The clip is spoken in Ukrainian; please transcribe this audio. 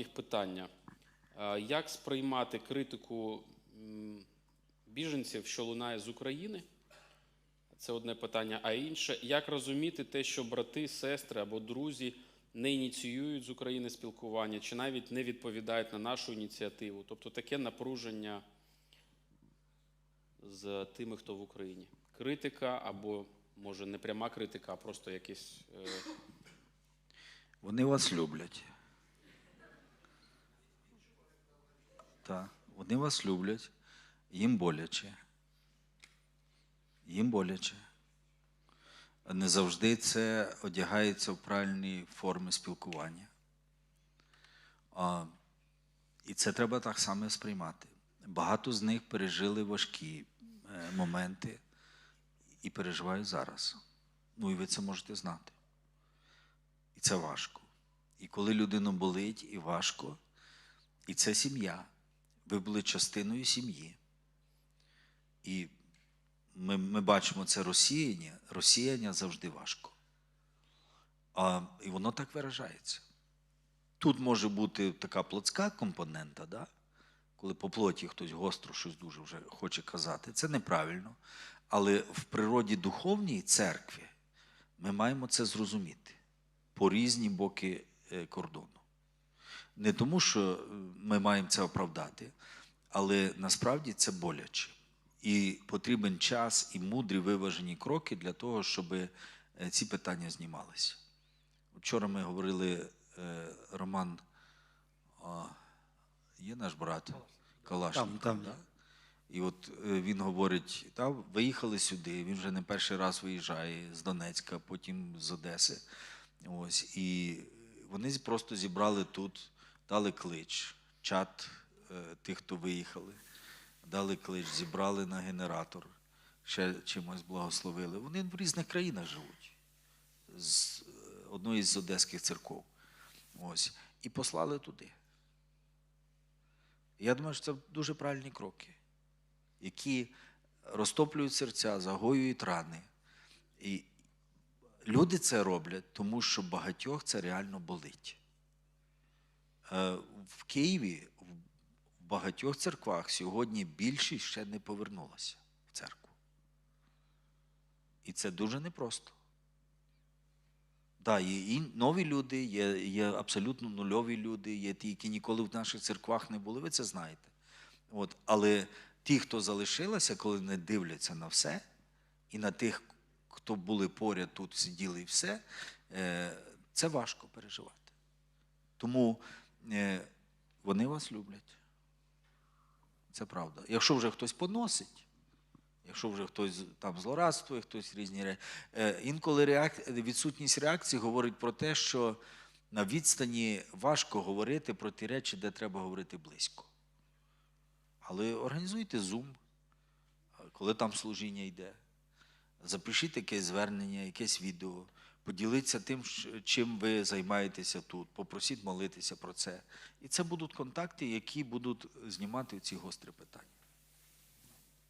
таких питання. Е, Як сприймати критику біженців, що лунає з України? Це одне питання. А інше, як розуміти те, що брати, сестри або друзі не ініціюють з України спілкування, чи навіть не відповідають на нашу ініціативу? Тобто таке напруження з тими, хто в Україні. Критика або, може, не пряма критика, а просто якісь. е, Вони вас люблять. Так, вони вас люблять, їм боляче. Їм боляче. Не завжди це одягається в правильні форми спілкування. А, і це треба так само сприймати. Багато з них пережили важкі е, моменти і переживають зараз. Ну і ви це можете знати. І це важко. І коли людину болить і важко, і це сім'я. Ви були частиною сім'ї. І ми, ми бачимо це розсіяння. Розсіяння завжди важко. А, і воно так виражається. Тут може бути така плотська компонента, да? коли по плоті хтось гостро щось дуже вже хоче казати. Це неправильно. Але в природі духовній церкві ми маємо це зрозуміти по різні боки е, кордону. Не тому, що е, ми маємо це оправдати, але насправді це боляче. І потрібен час і мудрі виважені кроки для того, щоб е, ці питання знімалися. Вчора ми говорили, е, Роман, є наш брат Калашников, Там, там. да? І от він говорить: та, виїхали сюди, він вже не перший раз виїжджає з Донецька, потім з Одеси. Ось, і вони просто зібрали тут, дали клич, чат е, тих, хто виїхали, дали клич, зібрали на генератор, ще чимось благословили. Вони в різних країнах живуть, з е, одної з одеських церков. Ось, і послали туди. Я думаю, що це дуже правильні кроки, які розтоплюють серця, загоюють рани. І люди це роблять, тому що багатьох це реально болить. Е, В Києві в багатьох церквах сьогодні більшість ще не повернулася в церкву. І це дуже непросто. Так, є і нові люди, є, є абсолютно нульові люди, є ті, які ніколи в наших церквах не були, ви це знаєте. От, але ті, хто залишилися, коли не дивляться на все, і на тих, хто були поряд тут, сиділи і все, е, це важко переживати. Тому вони вас люблять. Це правда. Якщо вже хтось поносить, якщо вже хтось там злорадствує, хтось різні речі. Е, інколи реак... відсутність реакції говорить про те, що на відстані важко говорити про ті речі, де треба говорити близько. Але організуйте Zoom, коли там служіння йде. Запишіть якесь звернення, якесь відео, поділіться тим, чим ви займаєтеся тут, попросіть молитися про це. І це будуть контакти, які будуть знімати ці гострі питання.